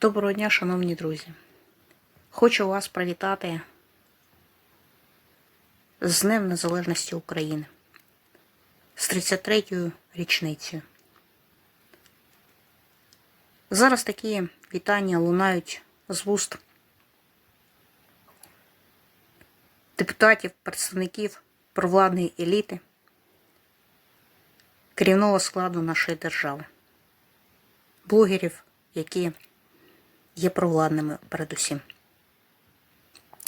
Доброго дня, шановні друзі. Хочу вас привітати з Днем Незалежності України з 33-ю річницею. Зараз такі вітання лунають з вуст депутатів, представників провладної еліти, керівного складу нашої держави, блогерів, які є провладними передусім.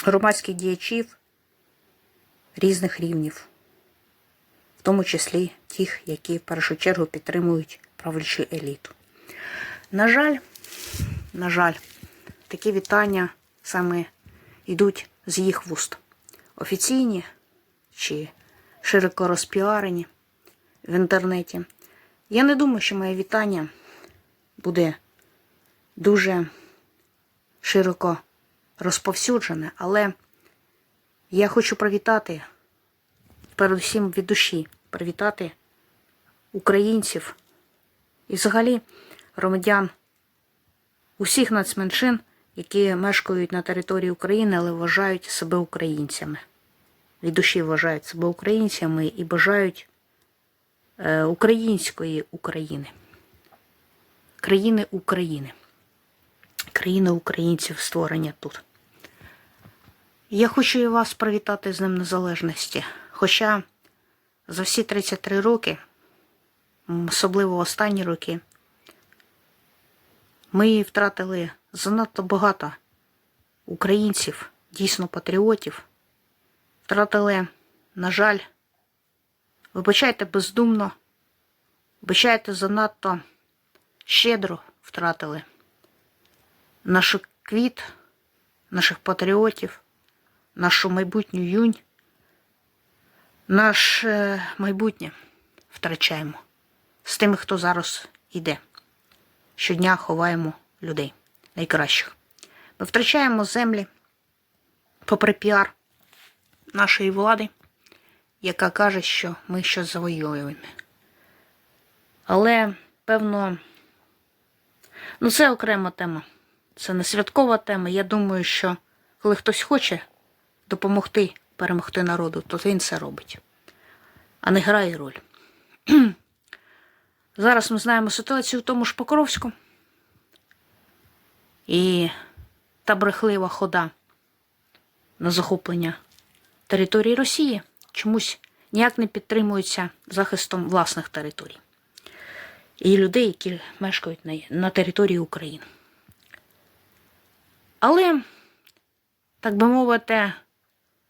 Громадських діячів різних рівнів, в тому числі тих, які в першу чергу підтримують правлячу еліту. На жаль, на жаль, такі вітання саме йдуть з їх вуст. Офіційні чи широко розпіарені в інтернеті. Я не думаю, що моє вітання буде дуже широко розповсюджене, але я хочу привітати, передусім від душі, привітати українців і взагалі громадян усіх нацменшин, які мешкають на території України, але вважають себе українцями. Від душі вважають себе українцями і бажають е, української України, країни України країни українців створення тут. Я хочу і вас привітати з Днем Незалежності. Хоча за всі 33 роки, особливо останні роки, ми втратили занадто багато українців, дійсно патріотів. Втратили, на жаль, вибачайте бездумно, вибачайте занадто щедро втратили нашу квіт, наших патріотів, нашу майбутню юнь, наше майбутнє втрачаємо з тими, хто зараз йде. Щодня ховаємо людей найкращих. Ми втрачаємо землі, попри піар нашої влади, яка каже, що ми щось завоюємо. Але, певно, ну це окрема тема. Це не святкова тема. Я думаю, що коли хтось хоче допомогти перемогти народу, то він це робить, а не грає роль. Зараз ми знаємо ситуацію в тому ж Покровську. І та брехлива хода на захоплення території Росії чомусь ніяк не підтримується захистом власних територій і людей, які мешкають на, території України. Але, так би мовити,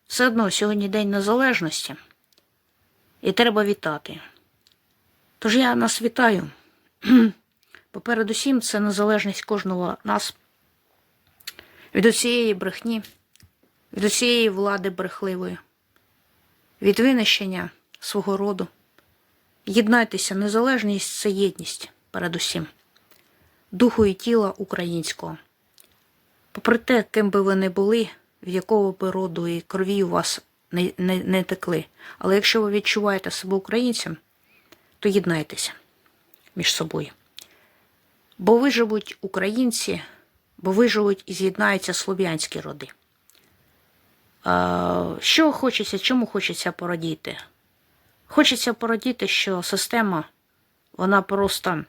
все одно сьогодні День Незалежності, і треба вітати. Тож я нас вітаю. Попередусім, це незалежність кожного нас від усієї брехні, від усієї влади брехливої, від винищення свого роду. Єднайтеся, незалежність це єдність передусім, духу і тіла українського. Попри те, ким би ви не були, в якого би роду і крові у вас не, не, не текли. Але якщо ви відчуваєте себе українцем, то єднайтеся між собою. Бо виживуть українці, бо виживуть і з'єднаються слов'янські роди. Що хочеться, чому хочеться порадіти? Хочеться порадіти, що система вона просто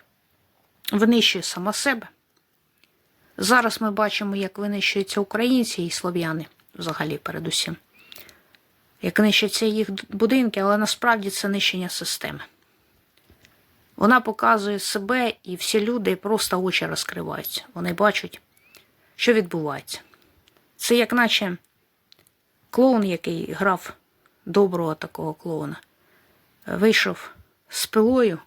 винищує сама себе. Зараз ми бачимо, як винищуються українці і слов'яни взагалі передусім. Як нищаться їх будинки, але насправді це нищення системи. Вона показує себе, і всі люди просто очі розкриваються. Вони бачать, що відбувається. Це як наче клоун, який грав доброго такого клоуна, вийшов з пилою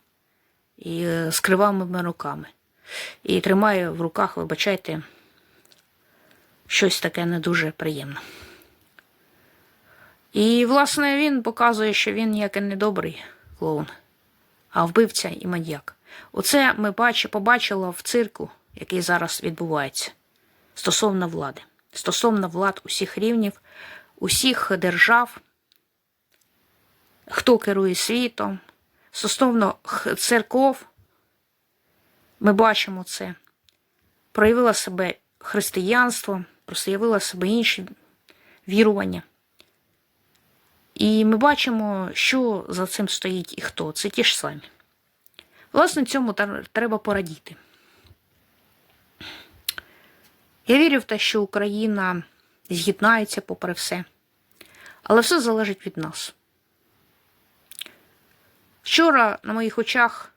і з кривавими руками і тримає в руках, вибачайте, щось таке не дуже приємне. І, власне, він показує, що він ніякий не добрий клоун, а вбивця і маньяк. Оце ми бач, побачили в цирку, який зараз відбувається стосовно влади, стосовно влад усіх рівнів, усіх держав, хто керує світом, стосовно церков. Ми бачимо це. проявило себе християнство, проявило себе інші вірування. І ми бачимо, що за цим стоїть і хто. Це ті ж самі. Власне, цьому треба порадіти. Я вірю в те, що Україна з'єднається попри все. Але все залежить від нас. Вчора на моїх очах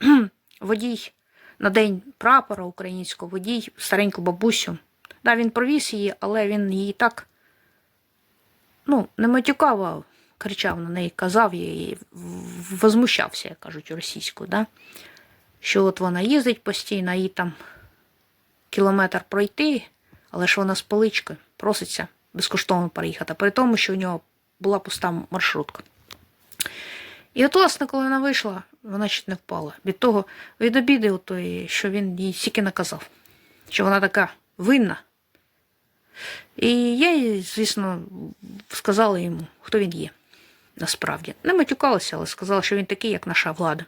водій на день прапора українського, водій стареньку бабусю. Да, він провіз її, але він її так ну, не матюкав, кричав на неї, казав їй, возмущався, як кажуть російською, да? що от вона їздить постійно, їй там кілометр пройти, але ж вона з поличкою проситься безкоштовно переїхати, при тому, що у нього була пуста маршрутка. І от, власне, коли вона вийшла, вона чуть не впала. Від того, від обіди, отої, що він їй стільки наказав, що вона така винна. І я звісно, сказала йому, хто він є насправді. Не матюкалася, але сказала, що він такий, як наша влада.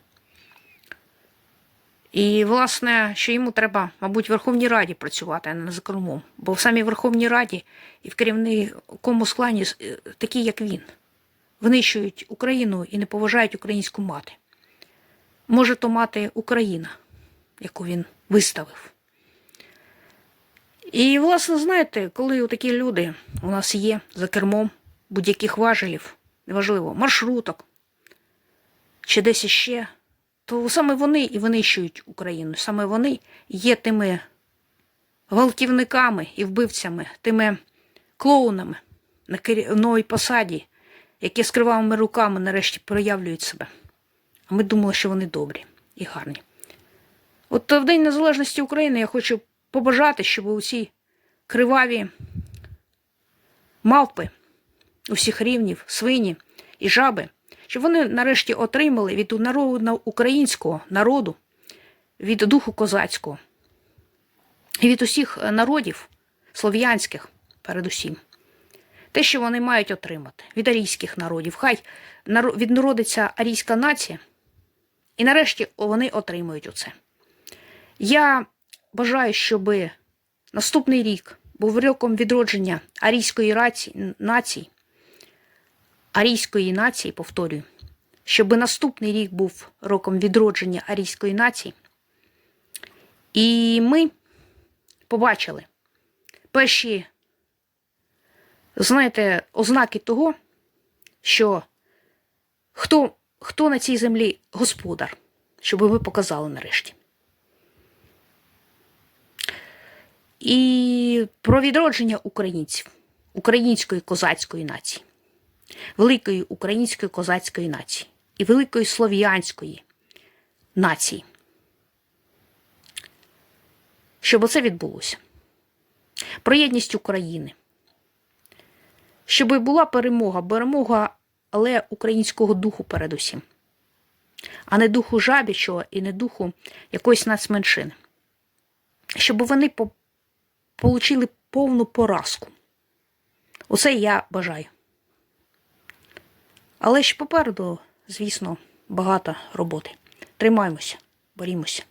І, власне, що йому треба, мабуть, в Верховній Раді працювати, а не за кермом. Бо в самій Верховній Раді і в керівникому складі е, такі, як він, винищують Україну і не поважають українську мати. Може, то мати Україна, яку він виставив. І, власне, знаєте, коли такі люди у нас є за кермом будь-яких важелів, неважливо, маршруток чи десь іще, то саме вони і винищують Україну. Саме вони є тими гвалтівниками і вбивцями, тими клоунами на керівної посаді, які з кривавими руками нарешті проявлюють себе. Ми думали, що вони добрі і гарні. От в День Незалежності України я хочу побажати, щоб усі криваві мавпи усіх рівнів, свині і жаби, щоб вони нарешті отримали від народу українського народу, від духу козацького і від усіх народів слов'янських, передусім. Те, що вони мають отримати від арійських народів. Хай наро- віднародиться арійська нація, і нарешті вони отримують оце. Я бажаю, щоб наступний рік був роком відродження арійської раці- нації, арійської нації, повторюю, щоб наступний рік був роком відродження арійської нації. І ми побачили перші, знаєте, ознаки того, що хто, хто на цій землі господар, щоб ми показали нарешті. І про відродження українців, української козацької нації, великої української козацької нації і великої слов'янської нації. Щоб оце відбулося. Про єдність України. Щоб була перемога, перемога, але українського духу передусім, а не духу жабічого і не духу якоїсь нацменшини. Щоб вони по получили повну поразку. Оце я бажаю. Але ж попереду, звісно, багато роботи. Тримаємося, борімося.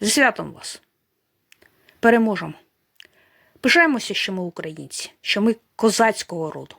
Зі святом вас. Переможемо. Пишаємося, що ми українці, що ми козацького роду.